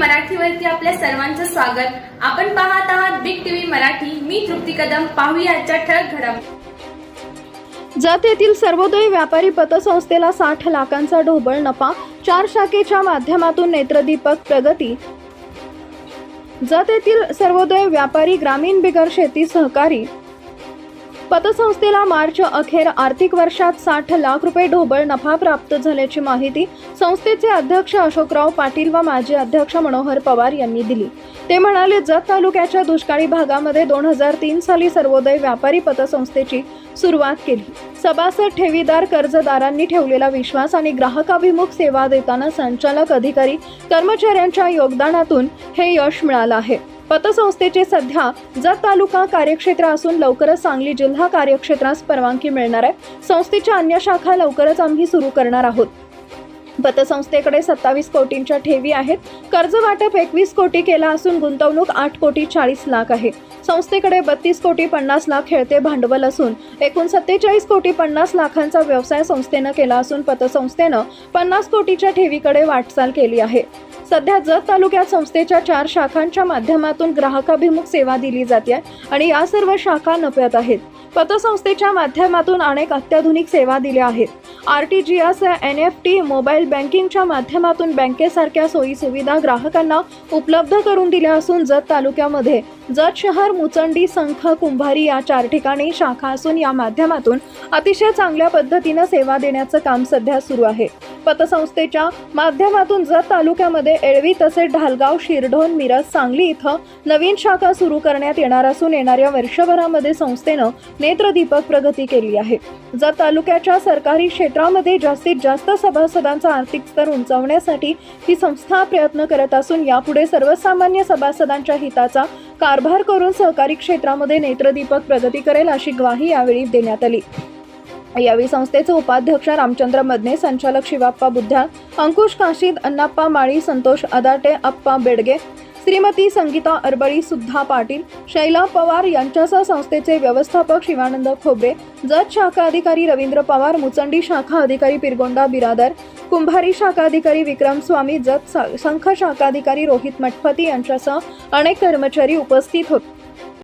मराठीवरती आपल्या सर्वांचं स्वागत. आपण पाहत आहात बिग टीव्ही मराठी. मी तृप्ती कदम. पाहूया आजच्या ठळक घडामोडी. जत येथील सर्वोदय व्यापारी पतसंस्थेला साठ लाखांचा ढोबळ नफा चार शाखेच्या माध्यमातून नेत्रदीपक प्रगती. जत येथील सर्वोदय व्यापारी ग्रामीण बिगर शेती सहकारी पतसंस्थेला मार्च अखेर आर्थिक वर्षात साठ लाख रुपये ढोबळ नफा प्राप्त झाल्याची माहिती संस्थेचे अध्यक्ष अशोकराव पाटील व माजी अध्यक्ष मनोहर पवार यांनी दिली. ते म्हणाले जत तालुक्याच्या दुष्काळी भागामध्ये दोन हजार तीन साली सर्वोदय व्यापारी पतसंस्थेची सुरुवात केली. सभासद ठेवीदार कर्जदारांनी ठेवलेला विश्वास आणि ग्राहकाभिमुख सेवा देताना संचालक अधिकारी कर्मचाऱ्यांच्या योगदानातून हे यश मिळालं आहे. पतसंस्थेचे सध्या जत तालुका कार्यक्षेत्र असून लवकरच सांगली जिल्हा कार्यक्षेत्रास परवानगी मिळणार आहे. संस्थेच्या अन्य शाखा लवकरच आम्ही सुरू करणार आहोत. पतसंस्थेकडे सत्तावीस कोटींच्या ठेवी आहेत. कर्ज वाटप एकवीस कोटी केला असून गुंतवणूक आठ कोटी चाळीस लाख आहे. संस्थेकडे बत्तीस कोटी पन्नास लाख खेळते भांडवल असून एकूण सत्तेचाळीस कोटी पन्नास लाखांचा व्यवसाय संस्थेनं केला असून पतसंस्थेनं पन्नास कोटीच्या ठेवीकडे वाटचाल केली आहे. सध्या जत तालुक्यात संस्थेच्या चार शाखांच्या माध्यमातून ग्राहकाभिमुख सेवा दिली जाते आणि या सर्व शाखा नफ्यात आहेत. पतसंस्थेच्या माध्यमातून अनेक अत्याधुनिक सेवा दिल्या आहेत. R T G S N F T mobile बँकिंगच्या माध्यमातून बँकेसारख्या सोयी सुविधा ग्राहकांना उपलब्ध करून दिल्या असून जत तालुक्यामध्ये जत शहर मुचंडी संख कुंभारी या चार ठिकाणी शाखा असून या माध्यमातून अतिशय चांगल्या पद्धतीनं सेवा देण्याचं काम सध्या सुरू आहे. पतसंस्थेच्या माध्यमातून जत तालुक्यामध्ये एळवी तसेच ढालगाव शिरढोण मिरज सांगली इथं नवीन शाखा सुरू करण्यात येणार असून येणाऱ्या वर्षभरामध्ये संस्थेनं नेत्रदीपक प्रगती केली आहे. जत तालुक्याच्या सरकारी क्षेत्रामध्ये जास्तीत जास्त सभासदांचा आर्थिक स्तर उंचावण्यासाठी ही संस्था प्रयत्न करत असून यापुढे सर्वसामान्य सभासदांच्या हिताचा कारभार करून सहकारी क्षेत्रामध्ये नेत्रदीपक प्रगती करेल अशी ग्वाही यावेळी देण्यात आली. यावेळी संस्थेचे उपाध्यक्ष रामचंद्र मदने संचालक शिवाप्पा बुद्ध्या अंकुश काशीद अण्णाप्पा माळी संतोष अदाटे अप्पा बेडगे श्रीमती संगीता अरबळी सुद्धा पाटील शैला पवार यांच्यासह संस्थेचे व्यवस्थापक शिवानंद खोबरे जत शाखा अधिकारी रवींद्र पवार मुचंडी शाखा अधिकारी पिरगोंडा बिरादर कुंभारी शाखा अधिकारी विक्रम स्वामी जत सा- शाखा अधिकारी रोहित मठपती यांच्यासह अनेक कर्मचारी उपस्थित होते.